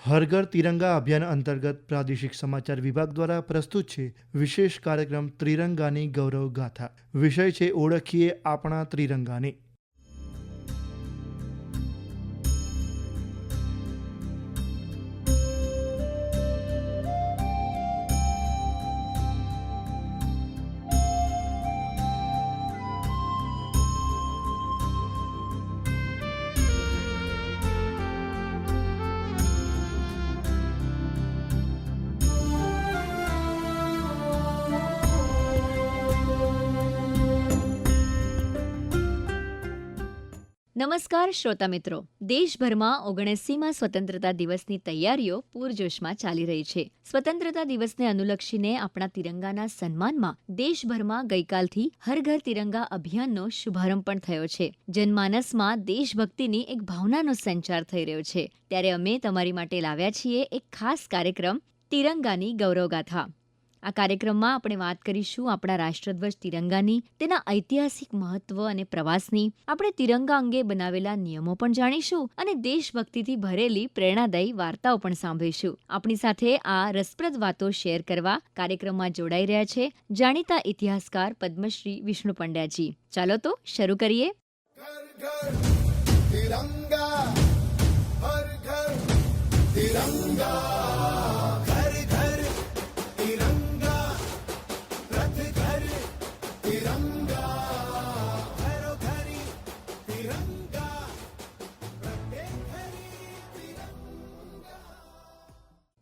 હર ઘર તિરંગા અભિયાન અંતર્ગત પ્રાદેશિક સમાચાર વિભાગ દ્વારા પ્રસ્તુત છે વિશેષ કાર્યક્રમ ત્રિરંગાની ગૌરવ ગાથા વિષય છે ઓળખીએ આપણા ત્રિરંગાને. નમસ્કાર, શ્રોતા મિત્રો. દેશભરમાં ઓગણસીમાં સ્વતંત્રતા દિવસની તૈયારીઓ પૂરજોશમાં ચાલી રહી છે. સ્વતંત્રતા દિવસને અનુલક્ષીને આપણા તિરંગાના સન્માનમાં દેશભરમાં ગઈકાલથી હર ઘર તિરંગા અભિયાનનો શુભારંભ પણ થયો છે. જનમાનસમાં દેશભક્તિની એક ભાવનાનો સંચાર થઈ રહ્યો છે. ત્યારે અમે તમારી માટે લાવ્યા છીએ એક ખાસ કાર્યક્રમ, તિરંગાની ગૌરવગાથા. આ કાર્યક્રમમાં આપણે વાત કરીશું આપણા રાષ્ટ્રધ્વજ તિરંગાની, તેના ઐતિહાસિક મહત્વ અને પ્રવાસની. આપણે તિરંગા અંગે બનાવેલા નિયમો પણ જાણીશું અને દેશભક્તિથી ભરેલી પ્રેરણાદાયી વાર્તાઓ પણ સાંભળીશું. આપણી સાથે આ રસપ્રદ વાતો શેર કરવા કાર્યક્રમમાં જોડાઈ રહ્યા છે જાણીતા ઇતિહાસકાર પદ્મશ્રી વિષ્ણુ પંડ્યાજી. ચાલો તો શરૂ કરીએ. તિરંગા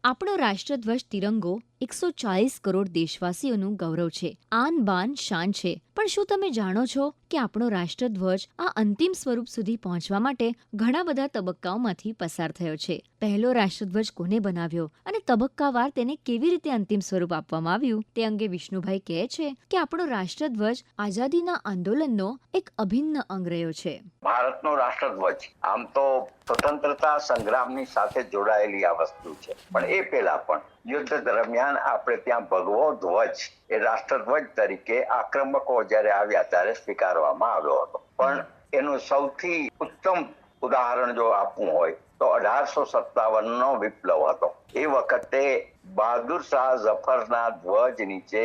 આપણો રાષ્ટ્રધ્વજ તિરંગો એકસો ચાલીસ કરોડ દેશવાસીઓનું ગૌરવ છે. આન બાન શાન છે. પણ શું તમે જાણો છો કે આપણો રાષ્ટ્રધ્વજ આ અંતિમ સ્વરૂપ સુધી પહોંચવા માટે ઘણા બધા તબક્કાઓમાંથી પસાર થયો છે. પહેલો રાષ્ટ્રધ્વજ કોને બનાવ્યો અને તબક્કાવાર તેને કેવી રીતે અંતિમ સ્વરૂપ આપવામાં આવ્યું તે અંગે વિષ્ણુભાઈ કહે છે કે આપણો રાષ્ટ્રધ્વજ આઝાદીના આંદોલનનો એક અભિન્ન અંગ રહ્યો છે. ભારતનો રાષ્ટ્રધ્વજ આમ તો સ્વતંત્રતા સંગ્રામની સાથે જોડાયેલી આ વસ્તુ છે. પણ એ પહેલા પણ યુદ્ધ દરમિયાન આપણે ત્યાં ભગવો ધ્વજ એ રાષ્ટ્રધ્વજ તરીકે આક્રમકો જ્યારે આવ્યા ત્યારે સ્વીકારવામાં આવ્યો હતો. પણ એનું સૌથી ઉત્તમ ઉદાહરણ જો આપવું હોય તો અઢારસો સત્તાવન નો વિપ્લવ હતો. એ વખતે બહાદુર શાહ ઝફરના ધ્વજ નીચે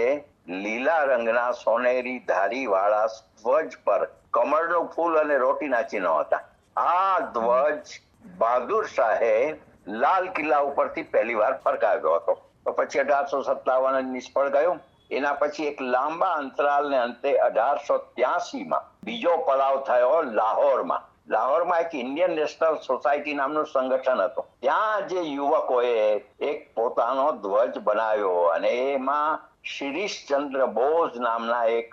લીલા રંગના સોનેરી ધારી વાળા ધ્વજ પર કમળનું ફૂલ અને રોટીના ચિહ્નો હતા. આ ધ્વજ બહાદુર શાહે લાલ કિલ્લા ઉપરથી પહેલી વાર ફરકાવ્યો હતો. તો પછી અઢારસો સત્તાવન નિષ્ફળ ગયો. એના પછી એક લાંબા અંતરાલને અંતે અઢારસો ત્યાસી માં બીજો પડાવ થયો લાહોરમાં. લાહોરમાં એક ઇન્ડિયન નેશનલ સોસાયટી નામનું સંગઠન હતું. ત્યાં જે યુવકોએ એક પોતાનો ધ્વજ બનાવ્યો અને એમાં શિરીષચંદ્ર બોઝ નામના એક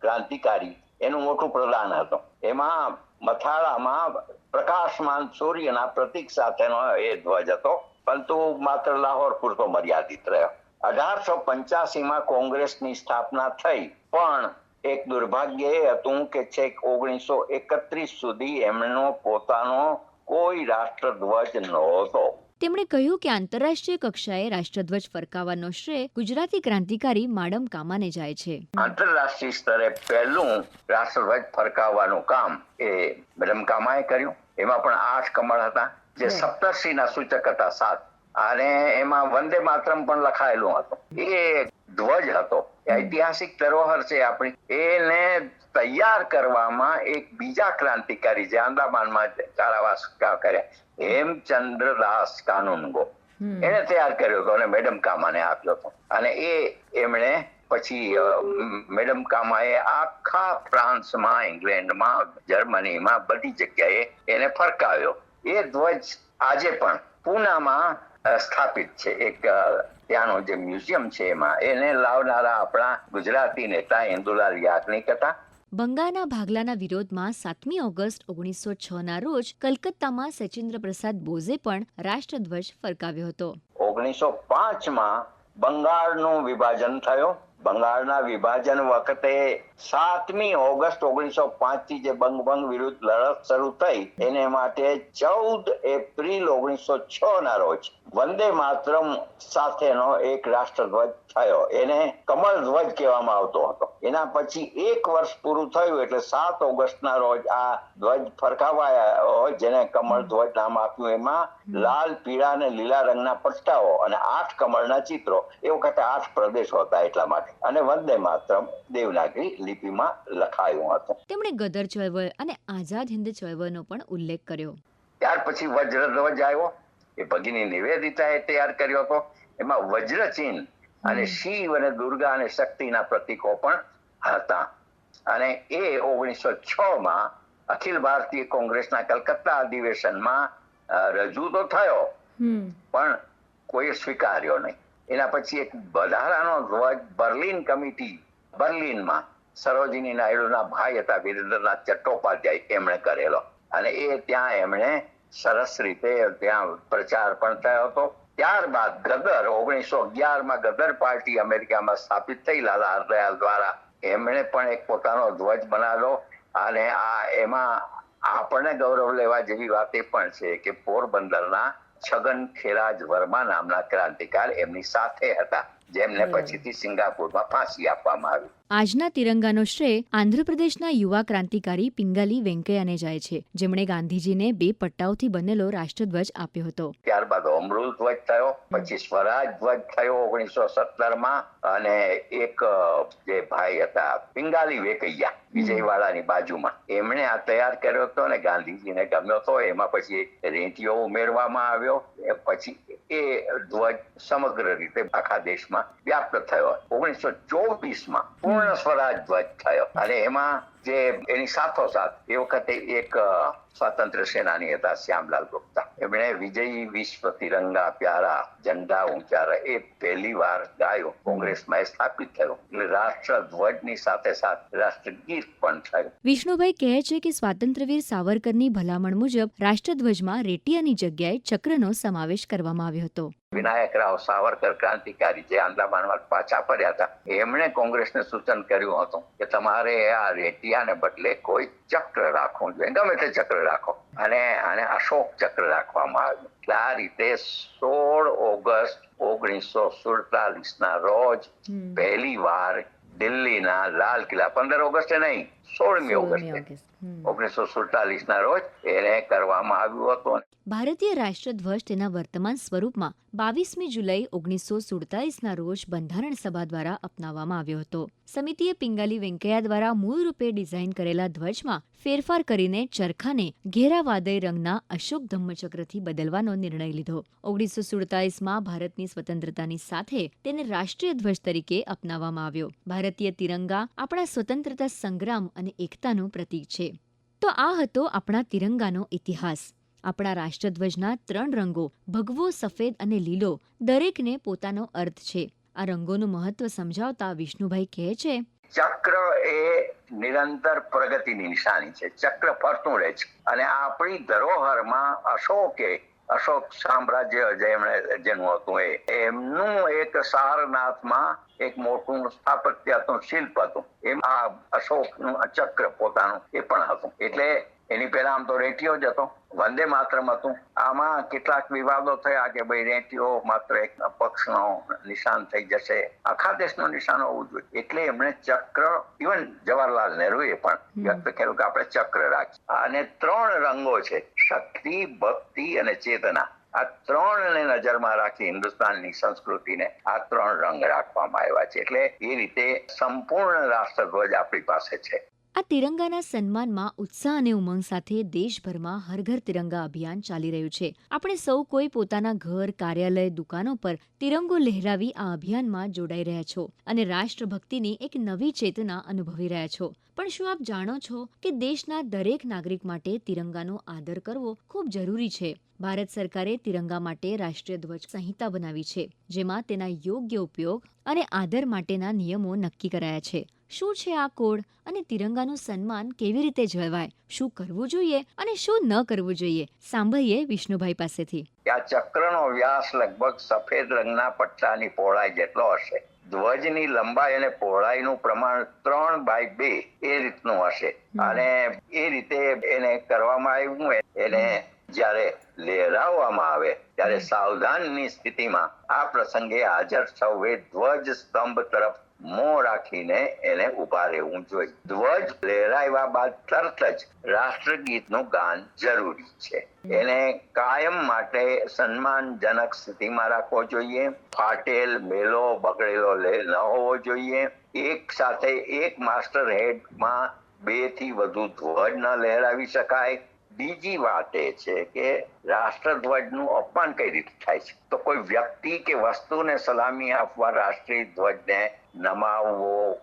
ક્રાંતિકારી, એનું મોટું પ્રદાન હતું. એમાં મથાળામાં પ્રકાશમાન સૂર્યના પ્રતીક સાથેનો એ ધ્વજ હતો. પરંતુ માત્ર લાહોર પૂરતો મર્યાદિત રહ્યો. અઢારસો પંચ્યાસીમાં કોંગ્રેસની સ્થાપના થઈ. પણ એક દુર્ભાગ્ય એ હતું કે છેક ઓગણીસો એકત્રીસ સુધી એમનો પોતાનો કોઈ રાષ્ટ્રધ્વજ નહોતો. તેમણે કહ્યું કે આંતરરાષ્ટ્રીય કક્ષાએ રાષ્ટ્રધ્વજ ફરકાવવાનો શ્રેય ગુજરાતી ક્રાંતિકારી માડમ કામાને જાય છે. આંતરરાષ્ટ્રીય સ્તરે પહેલું રાષ્ટ્રધ્વજ ફરકાવવાનું કામ એ મેડમ કામાએ કર્યું. એમાં પણ આઠ કમળ હતા જે સપ્તર્ષિના સૂચક હતા સાત. અને એમાં વંદે માતરમ પણ લખાયેલું હતું. એ ધ્વજ હતો. ઐતિહાસિક ધરોહર છે આપણી. એને તૈયાર કરવામાં એક બીજા ક્રાંતિકારી જે આંદામાનમાં કારાવાસ કર્યા હેમચંદ્ર દાસ કાનૂનગો. એને તૈયાર કર્યો હતો અને મેડમ કામાને આપ્યો હતો. અને એ એમણે પછી મેડમ કામાએ આખા ફ્રાન્સમાં ઇંગ્લેન્ડમાં જર્મનીમાં બધી જગ્યાએ એને ફરકાવ્યો. એ ધ્વજ આજે પણ પૂનામાં સ્થાપિત છે. એક ત્યાંનો જે મ્યુઝિયમ છે એમાં. એને લાવનારા આપણા ગુજરાતી નેતા ઇન્દુલાલ યાજ્ઞિક હતા. બંગાળના ભાગલાના વિરોધમાં સાતમી ઓગસ્ટ ઓગણીસો છ ના રોજ કલકત્તામાં સચિન્દ્ર પ્રસાદ બોઝે પણ રાષ્ટ્રધ્વજ ફરકાવ્યો હતો. ઓગણીસો પાંચમાં બંગાળનું વિભાજન થયું. બંગાળના વિભાજન વખતે સાતમી ઓગસ્ટ ઓગણીસો પાંચથી જે બંગભંગ વિરુદ્ધ લડત શરૂ થઈ, એને માટે ચૌદ એપ્રિલ ઓગણીસો છ ના રોજ વંદે માતરમ સાથેનો એક રાષ્ટ્રધ્વજ થયો. એને કમળ ધ્વજ કહેવામાં આવતો હતો. એના પછી એક વર્ષ પૂરું થયું એટલે સાત ઓગસ્ટના રોજ આ ધ્વજ ફરકાવાયા જેને કમળ ધ્વજ નામ આપ્યું. એમાં લાલ, પીળા અને લીલા રંગના પટ્ટાઓ અને આઠ કમળના ચિત્રો. એ વખતે આઠ પ્રદેશો હતા એટલા માટે. અને વંદે માતરમ, દેવનાગરી લિપિમાં લખાયો હતો. તેમણે ગદર ચળવળ અને આઝાદ હિંદ ચળવળનો પણ ઉલ્લેખ કર્યો. ત્યાર પછી વજ્રધ્વજ આવ્યો. એ ભગીની નિવેદિતાએ તૈયાર કર્યો હતો. એમાં વજ્રચિહ્ન અને શિવ અને દુર્ગા અને શક્તિના પ્રતીકો પણ હતા. અને એ ઓગણીસો છ માં અખિલ ભારતીય કોંગ્રેસના કલકત્તા અધિવેશનમાં રજૂ તો થયો. પણ કોઈ સ્વીકાર્યો નહીં. એના પછી એક વધારાનો ધ્વજ બર્લિન કમિટી બર્લિનમાં સરોજિની નાયડુના ભાઈ હતા, વિરેન્દ્રનાથ ચટ્ટોપાધ્યાય એમણે કરેલો. અને એ ત્યાં એમણે સરસ રીતે ત્યાં પ્રચાર પણ થયો હતો. ત્યારબાદ ગદર, ઓગણીસો અગિયારમાં ગદર પાર્ટી અમેરિકામાં સ્થાપિત થઈ, લાલા હરદયાલ દ્વારા એમણે પણ એક પોતાનો ધ્વજ બનાવ્યો. અને આ એમાં આપણને ગૌરવ લેવા જેવી વાત એ પણ છે કે પોરબંદરના છગન ખેરાજ વર્મા નામના ક્રાંતિકાર એમની સાથે હતા. જેમને પછીથી સિંગાપુરમાં ફાંસી આપવામાં આવી. આજના તિરંગાનો શ્રેય આંધ્રપ્રદેશના યુવા ક્રાંતિકારી પિંગાલી વેંકૈયાને જાય છે. જેમણે ગાંધીજીને બે પટ્ટાઓથી બનેલો રાષ્ટ્રધ્વજ આપ્યો હતો. ત્યારબાદ અમૃત ધ્વજ થયો પછી સ્વરાજ ધ્વજ થયો ઓગણીસો સત્તરમાં અને એક જે ભાઈ હતા પિંગાલી વેકૈયા વિજયવાડાની બાજુમાં. એમણે આ તૈયાર કર્યો હતો અને ગાંધીજીને ગમ્યો હતો. એમાં પછી રેંટીઓ ઉમેરવામાં આવ્યો. પછી એ ધ્વજ સમગ્ર રીતે આખા દેશમાં વ્યાપ્ત થયો. ઓગણીસો ચોવીસમાં પૂર્ણ સ્વરાજ ધ્વજ થયો. અને એમાં જે એની સાથોસાથ એ વખતે એક સ્વાતંત્ર્ય સેનાની હતા શ્યામલાલ ગુપ્તા. એમણે વિજયી વિશ્વ તિરંગા પ્યારા ઝંડા ઊંચારા એ પહેલી વાર ગાયો કોંગ્રેસમાં સ્થાપિત થયો. એટલે રાષ્ટ્ર ધ્વજની સાથે સાથે રાષ્ટ્રગીત પણ થયું. વિષ્ણુભાઈ કહે છે કે સ્વાતંત્ર્યવીર સાવરકરની ભલામણ મુજબ રાષ્ટ્રધ્વજમાં રેટિયાની જગ્યાએ ચક્રનો સમાવેશ કરવામાં આવ્યો હતો. વિનાયક રાવ સાવરકર ક્રાંતિકારી જે આંદામાનમાં પાછા ફર્યા હતા એમણે કોંગ્રેસને સૂચન કર્યું હતું કે તમારે આ રેટિયાને બદલે કોઈ ચક્ર રાખવું જોઈએ. ગમે તે ચક્ર રાખો. અને આને અશોક ચક્ર રાખવામાં આવ્યું એટલે આ રીતે સોળ ઓગસ્ટ ઓગણીસો સુડતાલીસ ના રોજ પહેલી વાર દિલ્હીના લાલ કિલ્લા. પંદર ઓગસ્ટે નહીં સોળમી ઓગસ્ટે. ઓગણીસો સુડતાલીસ ના રોજ એને કરવામાં આવ્યું હતું. ભારતીય રાષ્ટ્રધ્વજ તેના વર્તમાન સ્વરૂપમાં બાવીસમી જુલાઈ ઓગણીસો સુડતાલીસના રોજ બંધારણ સભા દ્વારા અપનાવવામાં આવ્યો હતો. સમિતિએ પિંગાલી વેંકૈયા દ્વારા મૂળ રૂપે ડિઝાઇન કરેલા ધ્વજમાં ફેરફાર કરીને ચરખાને ઘેરા વાદળી રંગના અશોક ધમ્મચક્રથી બદલવાનો નિર્ણય લીધો. ઓગણીસો સુડતાલીસમાં ભારતની સ્વતંત્રતાની સાથે તેને રાષ્ટ્રીય ધ્વજ તરીકે અપનાવવામાં આવ્યો. ભારતીય તિરંગા આપણા સ્વતંત્રતા સંગ્રામ અને એકતાનું પ્રતીક છે. તો આ હતો આપણા તિરંગાનો ઇતિહાસ. આપણા રાષ્ટ્રધ્વજના ત્રણ રંગો, ભગવો, સફેદ અને લીલો, દરેકને પોતાનો અર્થ છે. આ રંગોનું મહત્વ સમજાવતા વિષ્ણુભાઈ કહે છે, ચક્ર એ નિરંતર પ્રગતિની નિશાની છે. ચક્ર ફરતું રહે છે. અને આપણી ધરોહરમાં અશોકે, અશોક સામ્રાજ્ય જેમણે જેનું હતું એ, એમનું એક સારનાથમાં એક મોટું સ્થાપત્ય હતું, શિલ્પ હતું. એમ આ અશોકનું ચક્ર પોતાનું એ પણ હતું. એટલે એની પહેલા આમ તો રેટિયો જ હતો. વંદે માતરમ હતું. આમાં કેટલાક વિવાદો થયા કે ભાઈ રેટિયો માત્ર એક પક્ષનો નિશાન થઈ જશે. આખા દેશનું નિશાન હોવું જોઈએ. એટલે એમણે ચક્ર ઇવન જવાહરલાલ નહેરુએ પણ વ્યક્ત કર્યું કે આપણે ચક્ર રાખીએ. અને ત્રણ રંગો છે. શક્તિ ભક્તિ અને ચેતના. આ ત્રણને નજરમાં રાખી હિન્દુસ્તાનની સંસ્કૃતિને આ ત્રણ રંગ રાખવામાં આવ્યા છે. એટલે એ રીતે સંપૂર્ણ રાષ્ટ્રધ્વજ આપણી પાસે છે. આ તિરંગાના સન્માનમાં ઉત્સાહ અને ઉમંગ સાથે દેશભરમાં હરઘર તિરંગા અભિયાન ચાલી રહ્યું છે. આપણે સૌ કોઈ પોતાના ઘર, કાર્યાલય, દુકાનો પર તિરંગો લહેરાવી આ અભિયાનમાં જોડાઈ રહ્યા છો અને રાષ્ટ્રભક્તિની એક નવી ચેતના અનુભવી રહ્યા છો. પણ શું આપ જાણો છો કે દેશના દરેક નાગરિક માટે તિરંગાનો આદર કરવો ખૂબ જરૂરી છે? ભારત સરકારે તિરંગા માટે રાષ્ટ્રીય ધ્વજ સંહિતા બનાવી છે, જેમાં તેના યોગ્ય ઉપયોગ અને આદર માટેના નિયમો નક્કી કરાયા છે. શું છે આ કોડ અને તિરંગાનું સન્માન કેવી રીતે જળવાય? શું કરવું જોઈએ અને શું ન કરવું જોઈએ? સાંભળીએ વિષ્ણુભાઈ પાસેથી. આ ચક્રનો વ્યાસ લગભગ સફેદ રંગના પટ્ટાની પહોળાઈ જેટલો હશે. ધ્વજની લંબાઈ અને પહોળાઈનું પ્રમાણ ત્રણ બાય બે એ રીતનું હશે. અને એ રીતે એને કરવામાં આવ્યું એને જ્યારે લહેરાવવામાં આવે ત્યારે સાવધાનની સ્થિતિમાં આ પ્રસંગે હાજર સૌએ ધ્વજ સ્તંભ તરફ મોં રાખીને એને ઊભા રહેવું જોઈએ. ધ્વજ લહેરાવ્યા બાદ તરત જ રાષ્ટ્રગીતનું ગાન જરૂરી છે. એને કાયમ માટે સન્માનજનક સ્થિતિમાં રાખવો જોઈએ. ફાટેલ, મેલો, બગડેલો ન હોવો જોઈએ. એક સાથે એક માસ્ટર હેડમાં બેથી વધુ ધ્વજ ન લહેરાવી શકાય. બીજી વાત એ છે કે રાષ્ટ્રધ્વજનું અપમાન કઈ રીતે થાય છે? તો કોઈ વ્યક્તિ કે વસ્તુને સલામી આપવા રાષ્ટ્રીય ધ્વજને નમાવવો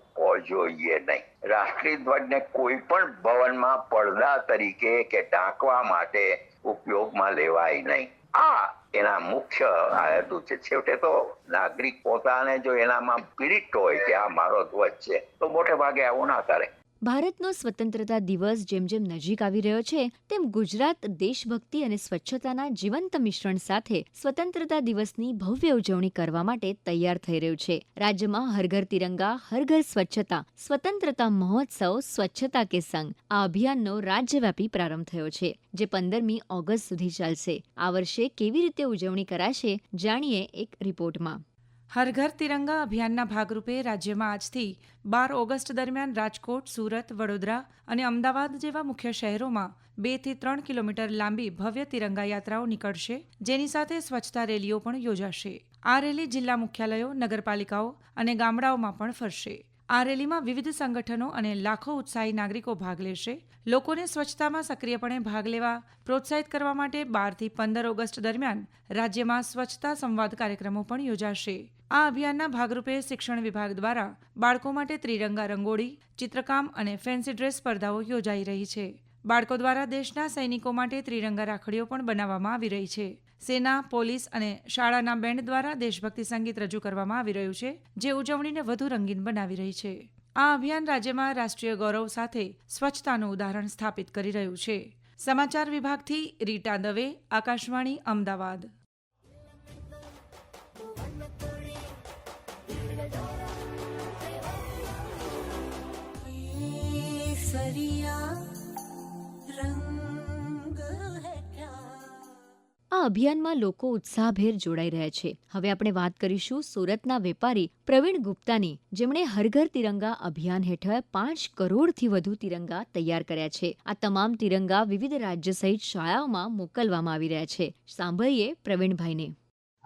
જોઈએ નહીં. રાષ્ટ્રીય ધ્વજને કોઈ પણ ભવનમાં પડદા તરીકે કે ઢાંકવા માટે ઉપયોગમાં લેવાય નહીં. આ એના મુખ્ય હેતુ છે. છેવટે તો નાગરિક પોતાને જો એનામાં પીડિત હોય કે આ મારો ધ્વજ છે, તો મોટે ભાગે આવું ના કરે. ભારતનો સ્વતંત્રતા દિવસ જેમ જેમ નજીક આવી રહ્યો છે, તેમ ગુજરાત દેશભક્તિ અને સ્વચ્છતાના જીવંત મિશ્રણ સાથે સ્વતંત્રતા દિવસની ભવ્ય ઉજવણી કરવા માટે તૈયાર થઈ રહ્યું છે. રાજ્યમાં હર ઘર તિરંગા, હર ઘર સ્વચ્છતા, સ્વતંત્રતા મહોત્સવ, સ્વચ્છતા કે સંગ આ અભિયાનનો રાજ્યવ્યાપી પ્રારંભ થયો છે, જે પંદરમી ઓગસ્ટ સુધી ચાલશે. આ વર્ષે કેવી રીતે ઉજવણી કરાશે, જાણીએ એક રિપોર્ટમાં. હર ઘર તિરંગા અભિયાનના ભાગરૂપે રાજ્યમાં આજથી બાર ઓગસ્ટ દરમિયાન રાજકોટ, સુરત, વડોદરા અને અમદાવાદ જેવા મુખ્ય શહેરોમાં બેથી ત્રણ કિલોમીટર લાંબી ભવ્ય તિરંગા યાત્રાઓ નીકળશે. જેની સાથે સ્વચ્છતા રેલીઓ પણ યોજાશે. આ રેલી જિલ્લા મુખ્યાલયો, નગરપાલિકાઓ અને ગામડાઓમાં પણ ફરશે. આ રેલીમાં વિવિધ સંગઠનો અને લાખો ઉત્સાહી નાગરિકો ભાગ લેશે. લોકોને સ્વચ્છતામાં સક્રિયપણે ભાગ લેવા પ્રોત્સાહિત કરવા માટે બારથી પંદર ઓગસ્ટ દરમિયાન રાજ્યમાં સ્વચ્છતા સંવાદ કાર્યક્રમો પણ યોજાશે. આ અભિયાનના ભાગરૂપે શિક્ષણ વિભાગ દ્વારા બાળકો માટે ત્રિરંગા રંગોળી, ચિત્રકામ અને ફેન્સી ડ્રેસ સ્પર્ધાઓ યોજાઈ રહી છે. બાળકો દ્વારા દેશના સૈનિકો માટે ત્રિરંગા રાખડીઓ પણ બનાવવામાં આવી રહી છે. સેના, પોલીસ અને શાળાના બેન્ડ દ્વારા દેશભક્તિ સંગીત રજૂ કરવામાં આવી રહ્યું છે, જે ઉજવણીને વધુ રંગીન બનાવી રહી છે. આ અભિયાન રાજ્યમાં રાષ્ટ્રીય ગૌરવ સાથે સ્વચ્છતાનું ઉદાહરણ સ્થાપિત કરી રહ્યું છે. સમાચાર વિભાગથી રીટા દવે, આકાશવાણી, અમદાવાદ. આ અભિયાનમાં લોકો ઉત્સાહભેર જોડાઈ રહ્યા છે. હવે આપણે વાત કરીશું સુરતના વેપારી પ્રવીણ ગુપ્તાની, જેમણે હરઘર તિરંગા અભિયાન હેઠળ પાંચ કરોડથી વધુ તિરંગા તૈયાર કર્યા છે. આ તમામ તિરંગા વિવિધ રાજ્ય સહિત શાળાઓમાં મોકલવામાં આવી રહ્યા છે. સાંભળીએ પ્રવીણભાઈને.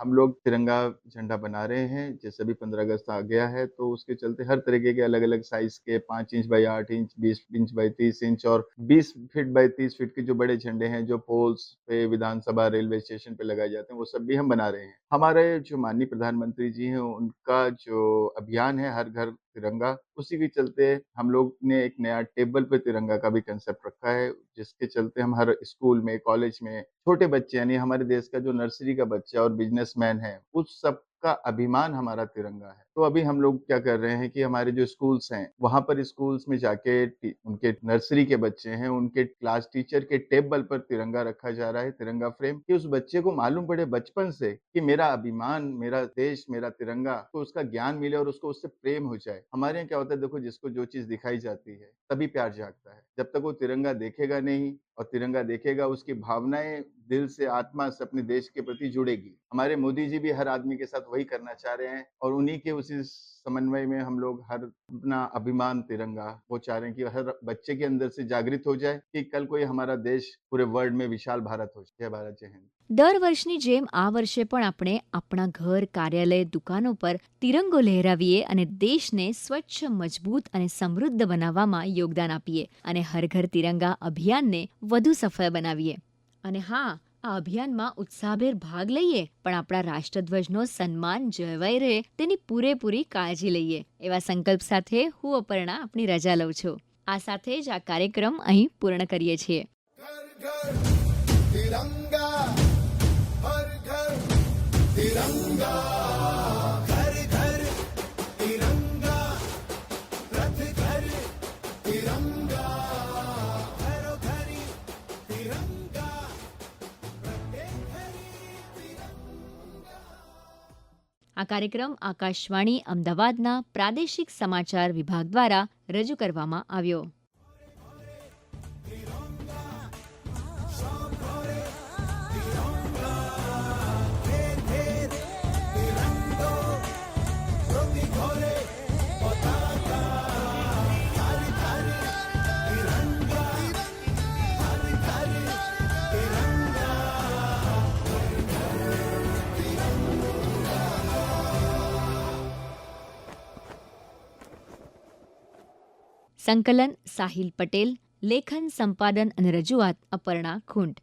हम लोग तिरंगा झंडा बना रहे हैं, जैसे अभी पंद्रह अगस्त आ गया है तो उसके चलते हर तरीके के अलग अलग साइज़ के पाँच इंच बाई आठ इंच बीस इंच बाई तीस इंच और बीस फीट बाई तीस फीट के जो बड़े झंडे हैं, जो पोल्स पे विधानसभा रेलवे स्टेशन पे लगाए जाते हैं, वो सब भी हम बना रहे हैं। हमारे जो माननीय प्रधानमंत्री जी हैं, उनका जो अभियान है, हर घर तिरंगा, उसी के चलते हम लोग ने एक नया टेबल पे तिरंगा का भी कंसेप्ट रखा है, जिसके चलते हम हर स्कूल में, कॉलेज में छोटे बच्चे, यानी हमारे देश का जो नर्सरी का बच्चा और बिजनेसमैन है, उस सब का अभिमान हमारा तिरंगा है। तो अभी हम लोग क्या कर रहे हैं कि हमारे जो स्कूल्स हैं, वहाँ पर स्कूल्स में जाके उनके नर्सरी के बच्चे हैं, उनके क्लास टीचर के टेबल पर तिरंगा रखा जा रहा है, तिरंगा फ्रेम, कि उस बच्चे को मालूम पड़े बचपन से कि मेरा अभिमान, मेरा देश, मेरा तिरंगा तो उसका ज्ञान मिले और उसको उससे प्रेम हो जाए। हमारे यहाँ क्या होता है, देखो जिसको जो चीज़ दिखाई जाती है, तभी प्यार जागता है। जब तक वो तिरंगा देखेगा नहीं और तिरंगा देखेगा, उसकी भावनाएँ दिल से, आत्मा से अपने देश के प्रति जुड़ेगी। हमारे मोदी जी भी हर आदमी के साथ वही करना चाह रहे हैं और उन्हीं के उसी समन्वय में हम लोग हर अपना अभिमान तिरंगा वो चाह रहे हैं कि हर बच्चे के अंदर से जागृत हो जाए कि कल कोई हमारा देश पूरे वर्ल्ड में विशाल भारत हो जय भारत जय हिंद દર વર્ષની જેમ આ વર્ષે પણ આપણે આપણા ઘર કાર્યાલય દુકાનો પર તિરંગો લહેરાવીએ અને દેશને સ્વચ્છ મજબૂત અને સમૃદ્ધ બનાવવામાં યોગદાન આપીએ અને હર ઘર તિરંગા અભિયાનને વધુ સફળ બનાવીએ અને હા આ અભિયાનમાં ઉત્સાહભેર ભાગ લઈએ, પણ આપણા રાષ્ટ્રધ્વજનો સન્માન જળવાઈ રહે, તેની પૂરેપૂરી કાળજી લઈએ. એવા સંકલ્પ સાથે હું અપર્ણા આપની રજા લઉં છું. આ સાથે જ આ કાર્યક્રમ અહીં પૂર્ણ કરીએ છીએ. આ કાર્યક્રમ આકાશવાણી અમદાવાદના પ્રાદેશિક સમાચાર વિભાગ દ્વારા રજૂ કરવામાં આવ્યો. संकलन साहिल पटेल लेखन संपादन आणि रजुआत अपर्णा खुंट